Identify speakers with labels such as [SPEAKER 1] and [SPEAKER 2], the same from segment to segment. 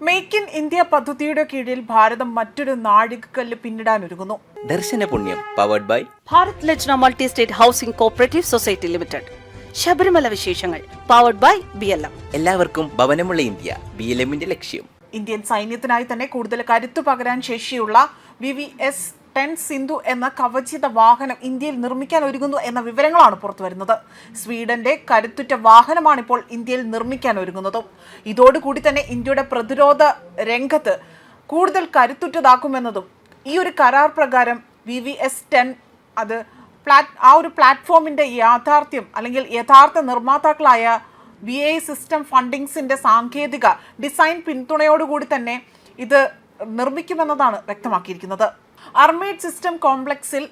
[SPEAKER 1] Make in India പദ്ധതിയുടെ കീഴിൽ ഭാരതം മറ്റൊരു നാഴികക്കല്ല് പിന്നിടാൻ ഒരുങ്ങുന്നു.
[SPEAKER 2] ദർശന പുണ്യം powered by
[SPEAKER 3] Bharat Lajna multi state housing cooperative society limited Sabarimala വിശേഷങ്ങൾ powered by B L M
[SPEAKER 2] എല്ലാവർക്കും ഭവനമുള്ള ഇന്ത്യ ബി എൽ എമ്മിന്റെ ലക്ഷ്യം.
[SPEAKER 1] ഇന്ത്യൻ സൈന്യത്തിനായി തന്നെ കൂടുതൽ കരുത്തു പകരാൻ ശേഷിയുള്ള V V S ten Sindhu എന്ന കവചിത വാഹനം ഇന്ത്യയിൽ നിർമ്മിക്കാൻ ഒരുങ്ങുന്നു എന്ന വിവരങ്ങളാണ് പുറത്തു പുറത്തുവരുന്നത് സ്വീഡന്റെ കരുത്തുറ്റ വാഹനമാണ് ഇപ്പോൾ ഇന്ത്യയിൽ നിർമ്മിക്കാൻ ഒരുങ്ങുന്നത്. ഇതോടുകൂടി തന്നെ ഇന്ത്യയുടെ പ്രതിരോധ രംഗത്ത് കൂടുതൽ കരുത്തുറ്റതാക്കുമെന്നതും ഈ ഒരു കരാർ പ്രകാരം വി വി എസ് ടെൻ അത് പ്ലാറ്റ് ആ ഒരു പ്ലാറ്റ്ഫോമിന്റെ യാഥാർത്ഥ്യം അല്ലെങ്കിൽ യഥാർത്ഥ നിർമ്മാതാക്കളായ വി ഐ സിസ്റ്റം ഫണ്ടിങ്സിന്റെ സാങ്കേതിക ഡിസൈൻ പിന്തുണയോടുകൂടി തന്നെ ഇത് നിർമ്മിക്കുമെന്നതാണ് വ്യക്തമാക്കിയിരിക്കുന്നത്. അർമേഡ് സിസ്റ്റം കോംപ്ലക്സിൽ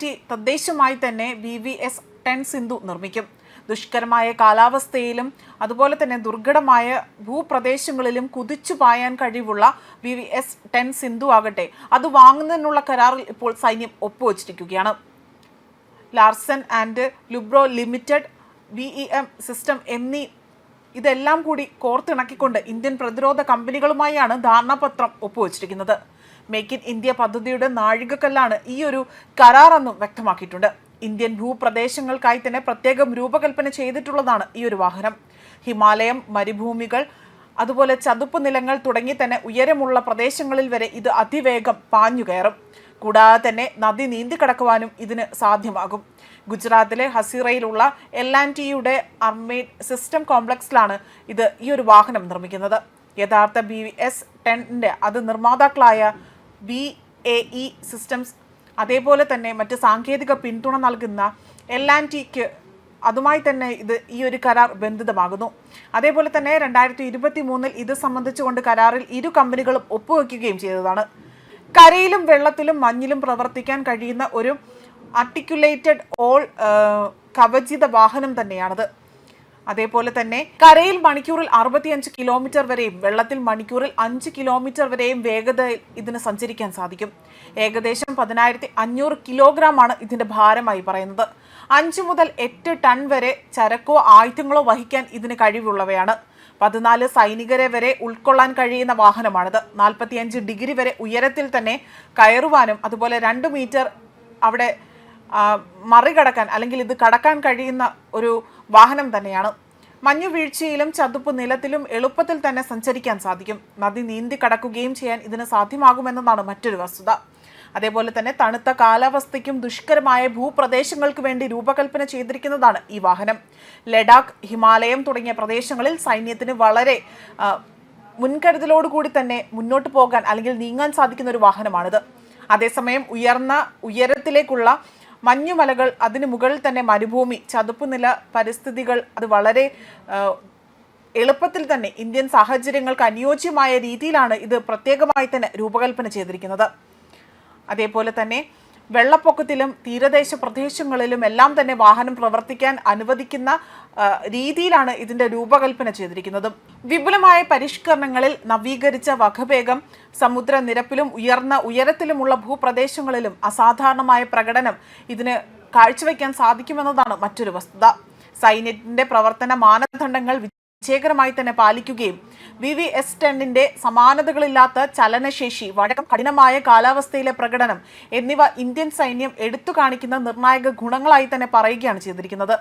[SPEAKER 1] ടി തദ്ദേശമായി തന്നെ V V S ten Sindhu നിർമ്മിക്കും. ദുഷ്കരമായ കാലാവസ്ഥയിലും അതുപോലെ തന്നെ ദുർഘടമായ ഭൂപ്രദേശങ്ങളിലും കുതിച്ചു പായാൻ കഴിവുള്ള V V S ten Sindhu ആകട്ടെ അത് വാങ്ങുന്നതിനുള്ള കരാറിൽ ഇപ്പോൾ സൈന്യം ഒപ്പുവച്ചിരിക്കുകയാണ്. Larsen and Toubro limited V E M system എന്നീ ഇതെല്ലാം കൂടി കോർത്തിണക്കിക്കൊണ്ട് ഇന്ത്യൻ പ്രതിരോധ കമ്പനികളുമായാണ് ധാരണാപത്രം ഒപ്പുവച്ചിരിക്കുന്നത്. മേക്ക് ഇൻ ഇന്ത്യ പദ്ധതിയുടെ നാഴികക്കല്ലാണ് ഈ ഒരു കരാറെന്നും വ്യക്തമാക്കിയിട്ടുണ്ട്. ഇന്ത്യൻ ഭൂപ്രദേശങ്ങൾക്കായി തന്നെ പ്രത്യേകം രൂപകൽപ്പന ചെയ്തിട്ടുള്ളതാണ് ഈ ഒരു വാഹനം. ഹിമാലയം മരുഭൂമികൾ അതുപോലെ ചതുപ്പ് നിലങ്ങൾ തുടങ്ങി തന്നെ ഉയരമുള്ള പ്രദേശങ്ങളിൽ വരെ ഇത് അതിവേഗം പാഞ്ഞു കയറും. കൂടാതെ തന്നെ നദി നീന്തി കടക്കുവാനും ഇതിന് സാധ്യമാകും. ഗുജറാത്തിലെ ഹസീറയിലുള്ള എൽ ആൻഡ് ടിയുടെ അർമേഡ് സിസ്റ്റം കോംപ്ലക്സിലാണ് ഇത് ഈ ഒരു വാഹനം നിർമ്മിക്കുന്നത്. യഥാർത്ഥ ബി എസ് ടെന്നിന്റെ അത് നിർമ്മാതാക്കളായ ബി എ ഇ സിസ്റ്റംസ് അതേപോലെ തന്നെ മറ്റ് സാങ്കേതിക പിന്തുണ നൽകുന്ന ടിക്ക് അതുമായി തന്നെ ഇത് ഈ ഒരു കരാർ ബന്ധിതമാകുന്നു. അതേപോലെ തന്നെ രണ്ടായിരത്തി ഇരുപത്തി മൂന്നിൽ ഇത് സംബന്ധിച്ചുകൊണ്ട് കരാറിൽ ഇരു കമ്പനികളും ഒപ്പുവെക്കുകയും ചെയ്തതാണ്. കരയിലും വെള്ളത്തിലും മഞ്ഞിലും പ്രവർത്തിക്കാൻ കഴിയുന്ന ഒരു ആർട്ടിക്കുലേറ്റഡ് ഓൾ കവചിത വാഹനം തന്നെയാണത്. അതേപോലെ തന്നെ കരയിൽ മണിക്കൂറിൽ അറുപത്തിയഞ്ച് കിലോമീറ്റർ വരെയും വെള്ളത്തിൽ മണിക്കൂറിൽ അഞ്ച് കിലോമീറ്റർ വരെയും വേഗതയിൽ ഇതിന് സഞ്ചരിക്കാൻ സാധിക്കും. ഏകദേശം പതിനായിരത്തി അഞ്ഞൂറ് കിലോഗ്രാമാണ് ഇതിന്റെ ഭാരമായി പറയുന്നത്. അഞ്ച് മുതൽ എട്ട് ടൺ വരെ ചരക്കോ ആയുധങ്ങളോ വഹിക്കാൻ ഇതിന് കഴിവുള്ളവയാണ്. പതിനാല് സൈനികരെ വരെ ഉൾക്കൊള്ളാൻ കഴിയുന്ന വാഹനമാണിത്. നാൽപ്പത്തിയഞ്ച് ഡിഗ്രി വരെ ഉയരത്തിൽ തന്നെ കയറുവാനും അതുപോലെ രണ്ട് മീറ്റർ അവിടെ മറികടക്കാൻ അല്ലെങ്കിൽ ഇത് കടക്കാൻ കഴിയുന്ന ഒരു വാഹനം തന്നെയാണ്. മഞ്ഞു വീഴ്ചയിലും ചതുപ്പ് നിലത്തിലും എളുപ്പത്തിൽ തന്നെ സഞ്ചരിക്കാൻ സാധിക്കും. നദി നീന്തി കടക്കുകയും ചെയ്യാൻ ഇതിന് സാധ്യമാകുമെന്നതാണ് മറ്റൊരു വസ്തുത. അതേപോലെ തന്നെ തണുത്ത കാലാവസ്ഥയ്ക്കും ദുഷ്കരമായ ഭൂപ്രദേശങ്ങൾക്ക് വേണ്ടി രൂപകൽപ്പന ചെയ്തിരിക്കുന്നതാണ് ഈ വാഹനം. ലഡാക്ക് ഹിമാലയം തുടങ്ങിയ പ്രദേശങ്ങളിൽ സൈന്യത്തിന് വളരെ മുൻകരുതലോടുകൂടി തന്നെ മുന്നോട്ട് പോകാൻ അല്ലെങ്കിൽ നീങ്ങാൻ സാധിക്കുന്ന ഒരു വാഹനമാണിത്. അതേസമയം ഉയർന്ന ഉയരത്തിലേക്കുള്ള മഞ്ഞുമലകൾ അതിന് മുകളിൽ തന്നെ മരുഭൂമി ചതുപ്പുനില പരിസ്ഥിതികൾ. അത് വളരെ എളുപ്പത്തിൽ തന്നെ ഇന്ത്യൻ സാഹചര്യങ്ങൾക്ക് അനുയോജ്യമായ രീതിയിലാണ് ഇത് പ്രത്യേകമായി തന്നെ രൂപകൽപ്പന ചെയ്തിരിക്കുന്നത്. അതേപോലെ തന്നെ വെള്ളപ്പൊക്കത്തിലും തീരദേശ പ്രദേശങ്ങളിലും എല്ലാം തന്നെ വാഹനം പ്രവർത്തിക്കാൻ അനുവദിക്കുന്ന രീതിയിലാണ് ഇതിന്റെ രൂപകൽപ്പന ചെയ്തിരിക്കുന്നത്. വിപുലമായ പരിഷ്കരണങ്ങളിൽ നവീകരിച്ച വകഭേഗം സമുദ്രനിരപ്പിലും ഉയർന്ന ഉയരത്തിലുമുള്ള ഭൂപ്രദേശങ്ങളിലും അസാധാരണമായ പ്രകടനം ഇതിന് കാഴ്ചവെക്കാൻ സാധിക്കുമെന്നതാണ് മറ്റൊരു വസ്തുത. സൈന്യത്തിന്റെ പ്രവർത്തന മാനദണ്ഡങ്ങൾ വിജയകരമായി തന്നെ പാലിക്കുകയും വി വി എസ് ടെന്നിന്റെ സമാനതകളില്ലാത്ത ചലനശേഷി വടക്കം കഠിനമായ കാലാവസ്ഥയിലെ പ്രകടനം എന്നിവ ഇന്ത്യൻ സൈന്യം എടുത്തു കാണിക്കുന്ന നിർണായക ഗുണങ്ങളായി തന്നെ പറയുകയാണ് ചെയ്തിരിക്കുന്നത്.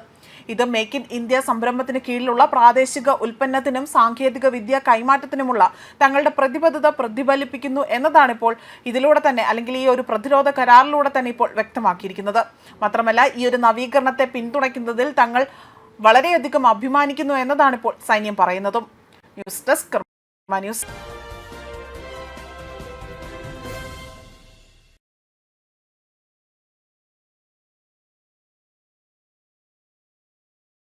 [SPEAKER 1] ഇത് മേക്ക് ഇൻ ഇന്ത്യ സംരംഭത്തിന് കീഴിലുള്ള പ്രാദേശിക ഉൽപ്പന്നത്തിനും സാങ്കേതിക വിദ്യ കൈമാറ്റത്തിനുമുള്ള തങ്ങളുടെ പ്രതിബദ്ധത പ്രതിഫലിപ്പിക്കുന്നു എന്നതാണ് ഇപ്പോൾ ഇതിലൂടെ തന്നെ അല്ലെങ്കിൽ ഈ ഒരു പ്രതിരോധ കരാറിലൂടെ തന്നെ ഇപ്പോൾ വ്യക്തമാക്കിയിരിക്കുന്നത്. മാത്രമല്ല ഈ ഒരു നവീകരണത്തെ പിന്തുണയ്ക്കുന്നതിൽ തങ്ങൾ വളരെയധികം അഭിമാനിക്കുന്നു എന്നതാണ് ഇപ്പോൾ സൈന്യം പറയുന്നതും. News desk news.